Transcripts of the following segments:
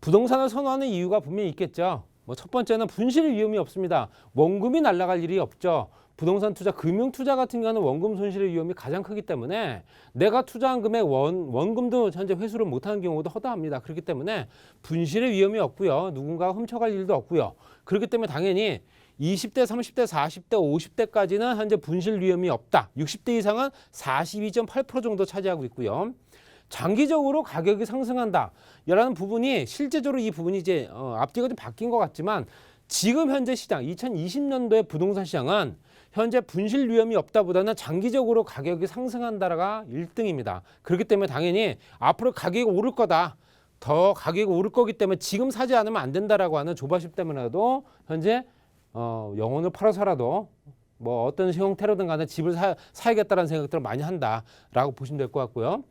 부동산을 선호하는 이유가 분명히 있겠죠. 뭐 첫 번째는 분실 위험이 없습니다. 원금이 날아갈 일이 없죠. 부동산 투자, 금융 투자 같은 경우는 원금 손실의 위험이 가장 크기 때문에 내가 투자한 금액 원, 원금도 현재 회수를 못하는 경우도 허다합니다. 그렇기 때문에 분실의 위험이 없고요. 누군가가 훔쳐갈 일도 없고요. 그렇기 때문에 당연히 20대, 30대, 40대, 50대까지는 현재 분실 위험이 없다. 60대 이상은 42.8% 정도 차지하고 있고요. 장기적으로 가격이 상승한다. 라는 부분이 실제적으로 이 부분이 이제 어, 앞뒤가 좀 바뀐 것 같지만 지금 현재 시장 2020년도의 부동산 시장은 현재 분실 위험이 없다보다는 장기적으로 가격이 상승한다가 1등입니다. 그렇기 때문에 당연히 앞으로 가격이 오를 거다. 더 가격이 오를 거기 때문에 지금 사지 않으면 안 된다라고 하는 조바심 때문에라도 현재 어, 영혼을 팔아서라도 뭐 어떤 형태로든 간에 집을 사, 사야겠다라는 생각들을 많이 한다라고 보시면 될 것 같고요.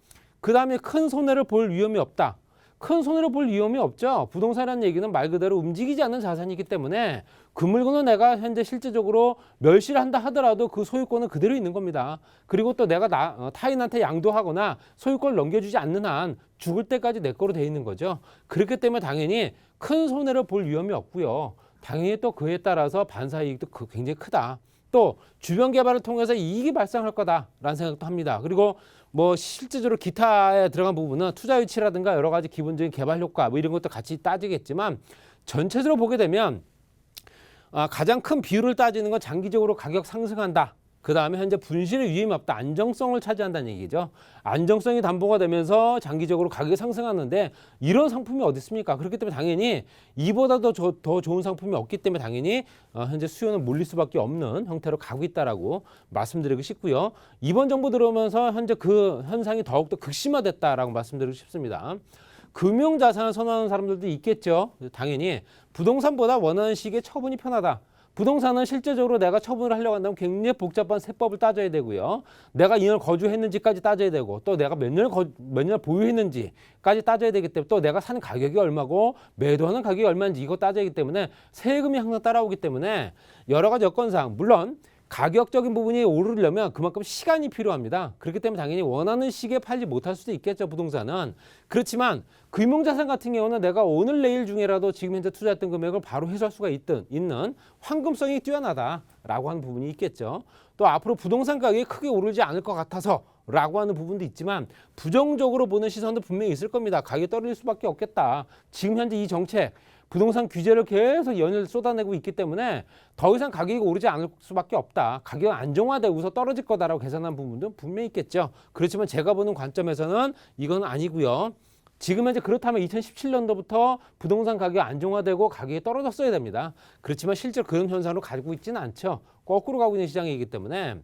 그 다음에 큰 손해를 볼 위험이 없다. 큰 손해를 볼 위험이 없죠. 부동산이라는 얘기는 말 그대로 움직이지 않는 자산이기 때문에 그 물건은 내가 현재 실제적으로 멸시를 한다 하더라도 그 소유권은 그대로 있는 겁니다. 그리고 또 내가 나, 어, 타인한테 양도하거나 소유권을 넘겨주지 않는 한 죽을 때까지 내 거로 돼 있는 거죠. 그렇기 때문에 당연히 큰 손해를 볼 위험이 없고요. 당연히 또 그에 따라서 반사 이익도 그- 굉장히 크다. 또 주변 개발을 통해서 이익이 발생할 거다라는 생각도 합니다. 그리고 뭐 실제적으로 기타에 들어간 부분은 투자 유치라든가 여러 가지 기본적인 개발 효과 뭐 이런 것도 같이 따지겠지만 전체적으로 보게 되면 아, 가장 큰 비율을 따지는 건 장기적으로 가격 상승한다. 그 다음에 현재 분실의 위험이 없다. 안정성을 차지한다는 얘기죠. 안정성이 담보가 되면서 장기적으로 가격이 상승하는데 이런 상품이 어디 있습니까? 그렇기 때문에 당연히 이보다 더, 조- 더 좋은 상품이 없기 때문에 당연히 어, 현재 수요는 몰릴 수밖에 없는 형태로 가고 있다라고 말씀드리고 싶고요. 이번 정부 들어오면서 현재 그 현상이 더욱더 극심화됐다라고 말씀드리고 싶습니다. 금융 자산을 선호하는 사람들도 있겠죠. 당연히 부동산보다 원하는 시기에 처분이 편하다. 부동산은 실제적으로 내가 처분을 하려고 한다면 굉장히 복잡한 세법을 따져야 되고요. 내가 인을 거주했는지까지 따져야 되고 또 내가 몇 년을 거, 몇 년을 보유했는지까지 따져야 되기 때문에 또 내가 사는 가격이 얼마고 매도하는 가격이 얼마인지 이거 따져야 하기 때문에 세금이 항상 따라오기 때문에 여러 가지 여건상 물론 가격적인 부분이 오르려면 그만큼 시간이 필요합니다. 그렇기 때문에 당연히 원하는 시기에 팔지 못할 수도 있겠죠, 부동산은. 그렇지만 금융자산 같은 경우는 내가 오늘 내일 중에라도 지금 현재 투자했던 금액을 바로 회수할 수가 있든, 있는 황금성이 뛰어나다라고 하는 부분이 있겠죠. 또 앞으로 부동산 가격이 크게 오르지 않을 것 같아서 라고 하는 부분도 있지만 부정적으로 보는 시선도 분명히 있을 겁니다. 가격이 떨어질 수밖에 없겠다. 지금 현재 이 정책 부동산 규제를 계속 연일 쏟아내고 있기 때문에 더 이상 가격이 오르지 않을 수밖에 없다. 가격 안정화되고서 떨어질 거다라고 계산한 부분도 분명히 있겠죠. 그렇지만 제가 보는 관점에서는 이건 아니고요. 지금 현재 그렇다면 2017년도부터 부동산 가격이 안정화되고 가격이 떨어졌어야 됩니다. 그렇지만 실제로 그런 현상으로 가고 있지는 않죠. 거꾸로 가고 있는 시장이기 때문에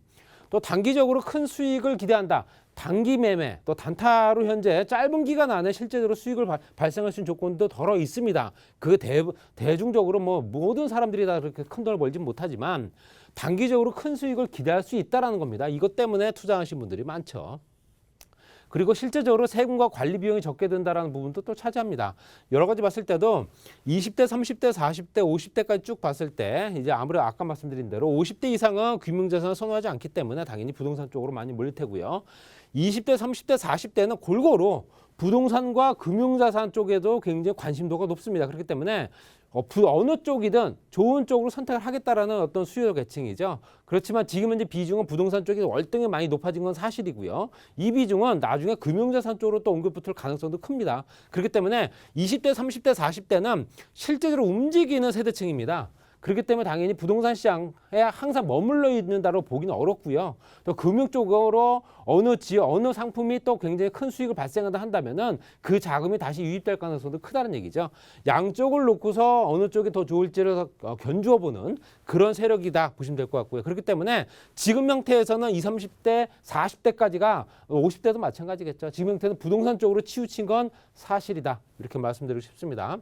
또 단기적으로 큰 수익을 기대한다. 단기 매매 또 단타로 현재 짧은 기간 안에 실제적으로 수익을 발, 발생할 수 있는 조건도 덜어 있습니다. 그 대, 대중적으로 뭐 모든 사람들이 다 그렇게 큰 돈을 벌진 못하지만 단기적으로 큰 수익을 기대할 수 있다라는 겁니다. 이것 때문에 투자하신 분들이 많죠. 그리고 실제적으로 세금과 관리 비용이 적게 든다라는 부분도 또 차지합니다. 여러 가지 봤을 때도 20대, 30대, 40대, 50대까지 쭉 봤을 때 이제 아무래도 아까 말씀드린 대로 50대 이상은 금융자산을 선호하지 않기 때문에 당연히 부동산 쪽으로 많이 몰릴 테고요. 20대, 30대, 40대는 골고루 부동산과 금융자산 쪽에도 굉장히 관심도가 높습니다. 그렇기 때문에 어, 부- 어느 쪽이든 좋은 쪽으로 선택을 하겠다라는 어떤 수요 계층이죠. 그렇지만 지금 현재 비중은 부동산 쪽이 월등히 많이 높아진 건 사실이고요. 이 비중은 나중에 금융자산 쪽으로 또 옮겨붙을 가능성도 큽니다. 그렇기 때문에 20대, 30대, 40대는 실제적으로 움직이는 세대층입니다. 그렇기 때문에 당연히 부동산 시장에 항상 머물러 있는다고 보기는 어렵고요. 또 금융 쪽으로 어느 지역, 어느 상품이 또 굉장히 큰 수익을 발생한다 한다면은 그 자금이 다시 유입될 가능성도 크다는 얘기죠. 양쪽을 놓고서 어느 쪽이 더 좋을지를 어, 견주어 보는 그런 세력이다 보시면 될 것 같고요. 그렇기 때문에 지금 형태에서는 20, 30대, 40대까지가 50대도 마찬가지겠죠. 지금 형태는 부동산 쪽으로 치우친 건 사실이다. 이렇게 말씀드리고 싶습니다.